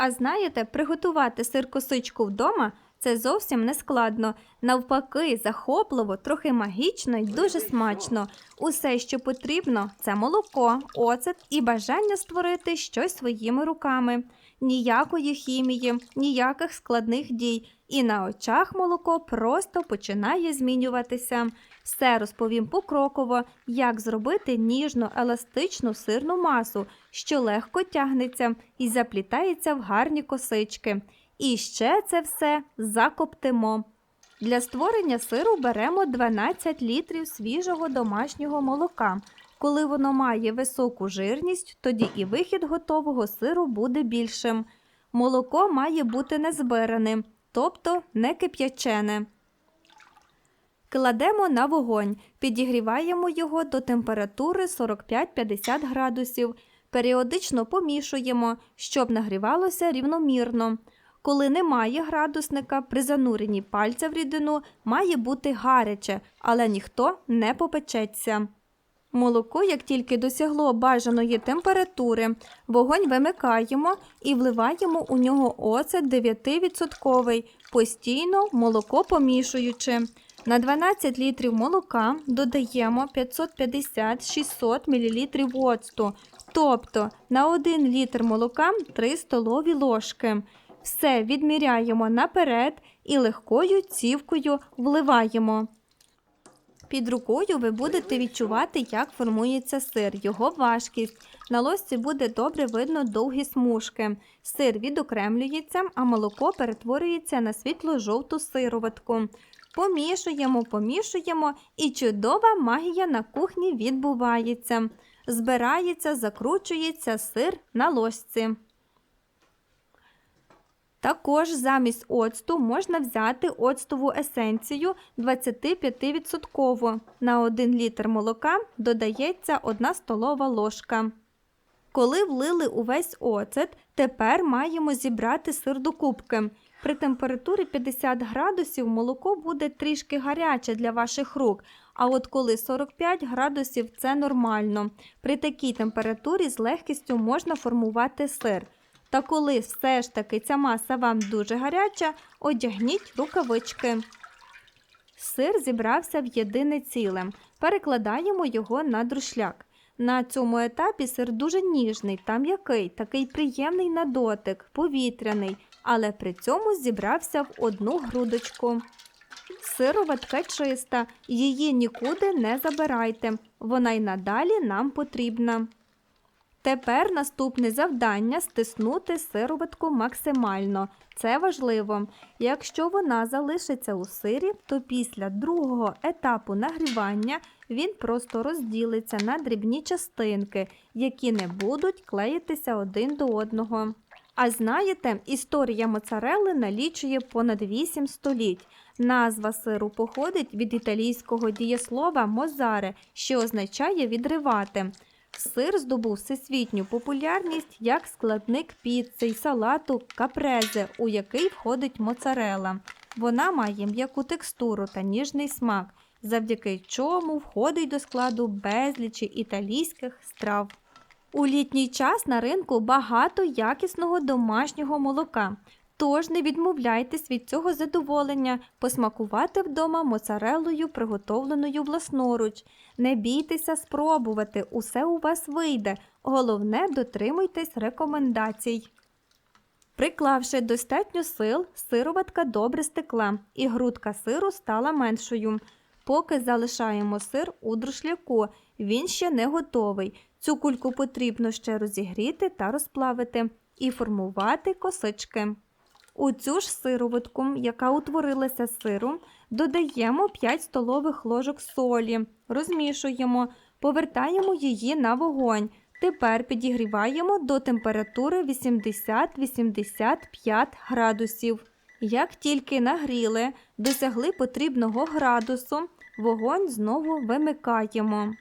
А знаєте, приготувати сир-косичку вдома це зовсім не складно. Навпаки, захопливо, трохи магічно і дуже смачно. Усе, що потрібно, це молоко, оцет і бажання створити щось своїми руками. Ніякої хімії, ніяких складних дій. І на очах молоко просто починає змінюватися. Все розповім покроково, як зробити ніжну еластичну сирну масу, що легко тягнеться і заплітається в гарні косички. І ще це все закоптимо. Для створення сиру беремо 12 літрів свіжого домашнього молока. Коли воно має високу жирність, тоді і вихід готового сиру буде більшим. Молоко має бути незбираним, тобто не кип'ячене. Кладемо на вогонь, підігріваємо його до температури 45-50 градусів. Періодично помішуємо, щоб нагрівалося рівномірно. Коли немає градусника, при зануренні пальця в рідину має бути гаряче, але ніхто не попечеться. Молоко, як тільки досягло бажаної температури, вогонь вимикаємо і вливаємо у нього оцет 9%, постійно молоко помішуючи. На 12 літрів молока додаємо 550-600 мл оцту, тобто на 1 літр молока 3 столові ложки. Все відміряємо наперед і легкою цівкою вливаємо. Під рукою ви будете відчувати, як формується сир, його важкість. На ложці буде добре видно довгі смужки. Сир відокремлюється, а молоко перетворюється на світло-жовту сироватку. Помішуємо, помішуємо, і чудова магія на кухні відбувається. Збирається, закручується сир на ложці. Також замість оцту можна взяти оцтову есенцію 25%. На 1 літр молока додається 1 столова ложка. Коли влили увесь оцет, тепер маємо зібрати сир до кубки. При температурі 50 градусів молоко буде трішки гаряче для ваших рук, а от коли 45 градусів це нормально. При такій температурі з легкістю можна формувати сир. Та коли все ж таки ця маса вам дуже гаряча, одягніть рукавички. Сир зібрався в єдине ціле. Перекладаємо його на друшляк. На цьому етапі сир дуже ніжний та м'який, такий приємний на дотик, повітряний, але при цьому зібрався в одну грудочку. Сироватка чиста, її нікуди не забирайте, вона й надалі нам потрібна. Тепер наступне завдання стиснути сироватку максимально. Це важливо. Якщо вона залишиться у сирі, то після другого етапу нагрівання він просто розділиться на дрібні частинки, які не будуть клеїтися один до одного. А знаєте, історія моцарелли налічує понад 8 століть. Назва сиру походить від італійського дієслова мозаре, що означає відривати. Сир здобув всесвітню популярність як складник піци й салату капрезе, у який входить моцарела. Вона має м'яку текстуру та ніжний смак, завдяки чому входить до складу безлічі італійських страв. У літній час на ринку багато якісного домашнього молока. Тож не відмовляйтесь від цього задоволення посмакувати вдома моцарелою, приготовленою власноруч. Не бійтеся спробувати, усе у вас вийде. Головне, дотримуйтесь рекомендацій. Приклавши достатньо сил, сироватка добре стекла, і грудка сиру стала меншою. Поки залишаємо сир у друшляку, він ще не готовий. Цю кульку потрібно ще розігріти та розплавити і формувати косички. У цю ж сироватку, яка утворилася з сиру, додаємо 5 столових ложок солі, розмішуємо, повертаємо її на вогонь. Тепер підігріваємо до температури 80-85 градусів. Як тільки нагріли, досягли потрібного градусу, вогонь знову вимикаємо.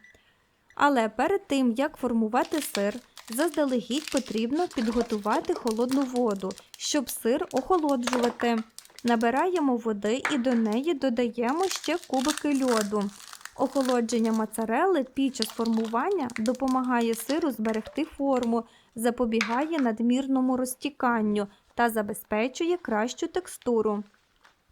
Але перед тим, як формувати сир, заздалегідь потрібно підготувати холодну воду, щоб сир охолоджувати. Набираємо води і до неї додаємо ще кубики льоду. Охолодження моцарели під час формування допомагає сиру зберегти форму, запобігає надмірному розтіканню та забезпечує кращу текстуру.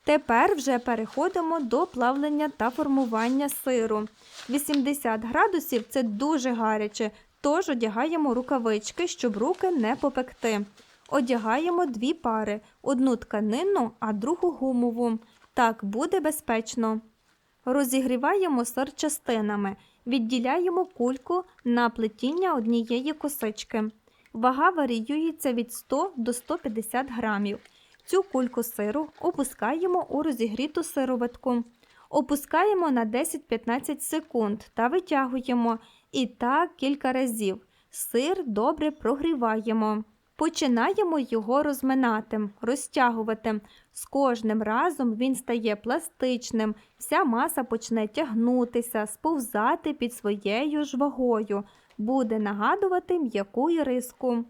Тепер вже переходимо до плавлення та формування сиру. 80 градусів це дуже гаряче, тож одягаємо рукавички, щоб руки не попекти. Одягаємо дві пари: одну тканинну, а другу гумову. Так буде безпечно. Розігріваємо сир частинами, відділяємо кульку на плетіння однієї косички. Вага варіюється від 100 до 150 грамів. Цю кульку сиру опускаємо у розігріту сироватку. Опускаємо на 10-15 секунд та витягуємо. І так кілька разів. Сир добре прогріваємо. Починаємо його розминати, розтягувати. З кожним разом він стає пластичним, вся маса почне тягнутися, сповзати під своєю ж вагою, буде нагадувати м'яку іриску.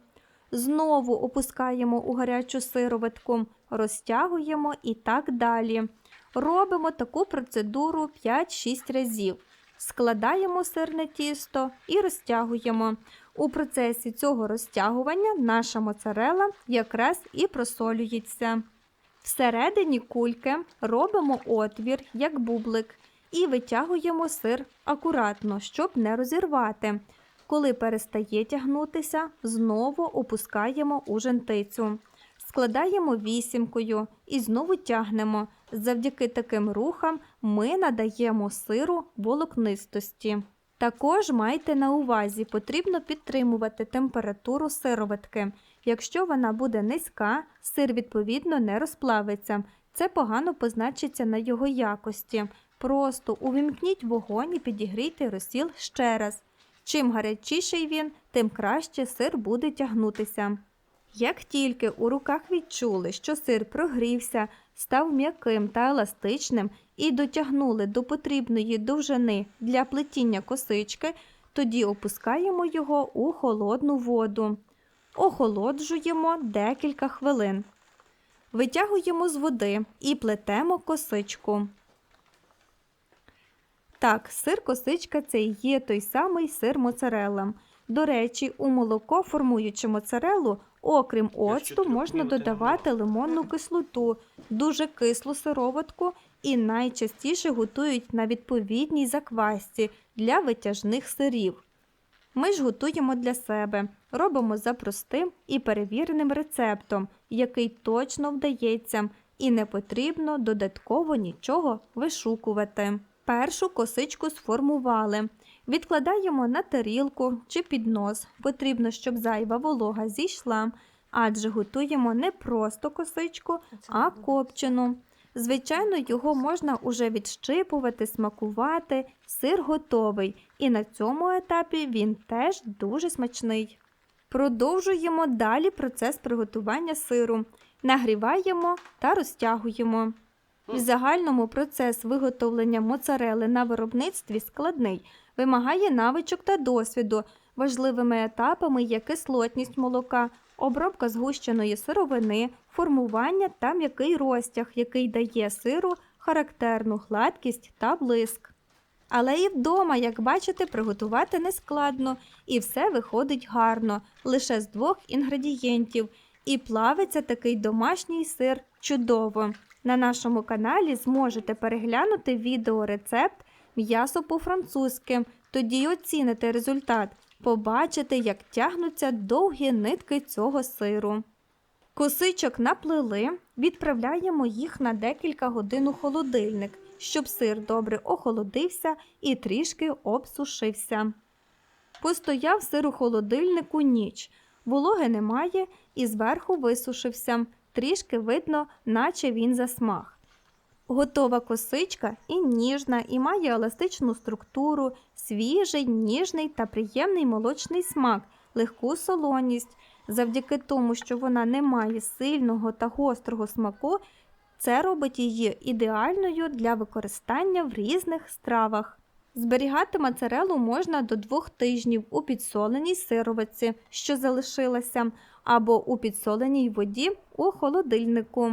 Знову опускаємо у гарячу сироватку, розтягуємо і так далі. Робимо таку процедуру 5-6 разів. Складаємо сирне тісто і розтягуємо. У процесі цього розтягування наша моцарела якраз і просолюється. Всередині кульки робимо отвір, як бублик, і витягуємо сир акуратно, щоб не розірвати. Коли перестає тягнутися, знову опускаємо у жентицю. Складаємо вісімкою і знову тягнемо. Завдяки таким рухам ми надаємо сиру волокнистості. Також майте на увазі, потрібно підтримувати температуру сироватки. Якщо вона буде низька, сир відповідно не розплавиться. Це погано позначиться на його якості. Просто увімкніть вогонь і підігрійте розсіл ще раз. Чим гарячіший він, тим краще сир буде тягнутися. Як тільки у руках відчули, що сир прогрівся, став м'яким та еластичним і дотягнули до потрібної довжини для плетіння косички, тоді опускаємо його у холодну воду. Охолоджуємо декілька хвилин. Витягуємо з води і плетемо косичку. Так, сир косичка це і є той самий сир моцарелла. До речі, у молоко, формуючи моцарелу, окрім оцту, можна додавати лимонну кислоту, дуже кислу сироватку і найчастіше готують на відповідній заквасці для витяжних сирів. Ми ж готуємо для себе, робимо за простим і перевіреним рецептом, який точно вдається, і не потрібно додатково нічого вишукувати. Першу косичку сформували. Відкладаємо на тарілку чи піднос. Потрібно, щоб зайва волога зійшла, адже готуємо не просто косичку, а копчену. Звичайно, його можна уже відщипувати, смакувати. Сир готовий, і на цьому етапі він теж дуже смачний. Продовжуємо далі процес приготування сиру. Нагріваємо та розтягуємо. В загальному процес виготовлення моцарели на виробництві складний, вимагає навичок та досвіду. Важливими етапами є кислотність молока, обробка згущеної сировини, формування та м'який розтяг, який дає сиру характерну гладкість та блиск. Але і вдома, як бачите, приготувати нескладно, і все виходить гарно, лише з двох інгредієнтів. І плавиться такий домашній сир чудово. На нашому каналі зможете переглянути відеорецепт м'ясо по-французьки, тоді оціните результат, побачите, як тягнуться довгі нитки цього сиру. Косичок наплели, відправляємо їх на декілька годин у холодильник, щоб сир добре охолодився і трішки обсушився. Постояв сир у холодильнику ніч, вологи немає і зверху висушився, трішки видно, наче він засмаг. Готова косичка і ніжна, і має еластичну структуру, свіжий, ніжний та приємний молочний смак, легку солоність. Завдяки тому, що вона не має сильного та гострого смаку, це робить її ідеальною для використання в різних стравах. Зберігати моцарелу можна до двох тижнів у підсоленій сировиці, що залишилася, або у підсоленій воді у холодильнику.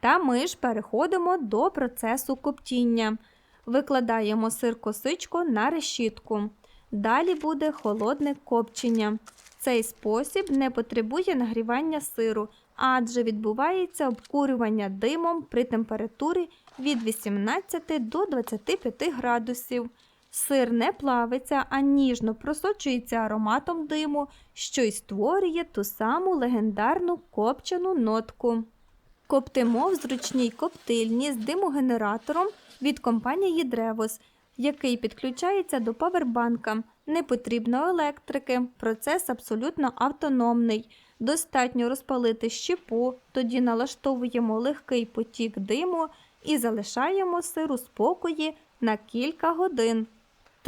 Та ми ж переходимо до процесу коптіння. Викладаємо сир косичку на решітку. Далі буде холодне копчення. Цей спосіб не потребує нагрівання сиру, адже відбувається обкурювання димом при температурі від 18 до 25 градусів. Сир не плавиться, а ніжно просочується ароматом диму, що й створює ту саму легендарну копчену нотку. Коптимо в зручній коптильні з димогенератором від компанії Древос, який підключається до павербанка. Не потрібно електрики, процес абсолютно автономний. Достатньо розпалити щепу, тоді налаштовуємо легкий потік диму і залишаємо сир у спокої на кілька годин.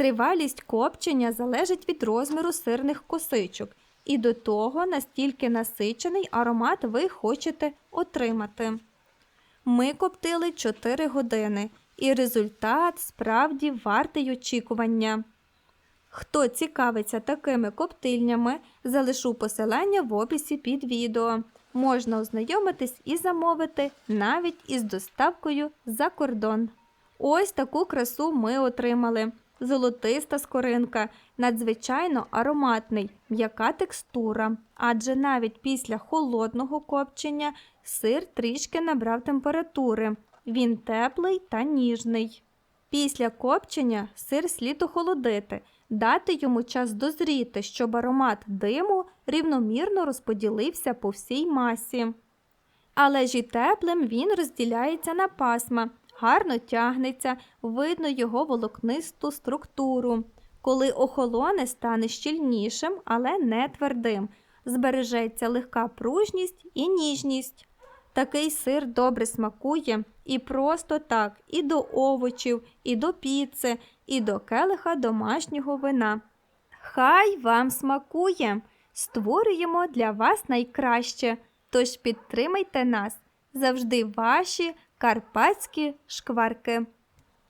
Тривалість копчення залежить від розміру сирних косичок і до того, настільки насичений аромат ви хочете отримати. Ми коптили 4 години, і результат справді вартий очікування. Хто цікавиться такими коптильнями, залишу посилання в описі під відео. Можна ознайомитись і замовити навіть із доставкою за кордон. Ось таку красу ми отримали. Золотиста скоринка, надзвичайно ароматний, м'яка текстура, адже навіть після холодного копчення сир трішки набрав температури. Він теплий та ніжний. Після копчення сир слід охолодити, дати йому час дозріти, щоб аромат диму рівномірно розподілився по всій масі. Але ж і теплим він розділяється на пасма, гарно тягнеться, видно його волокнисту структуру. Коли охолоне, стане щільнішим, але не твердим. Збережеться легка пружність і ніжність. Такий сир добре смакує і просто так, і до овочів, і до піци, і до келиха домашнього вина. Хай вам смакує! Створюємо для вас найкраще, тож підтримайте нас завжди ваші карпатські шкварки.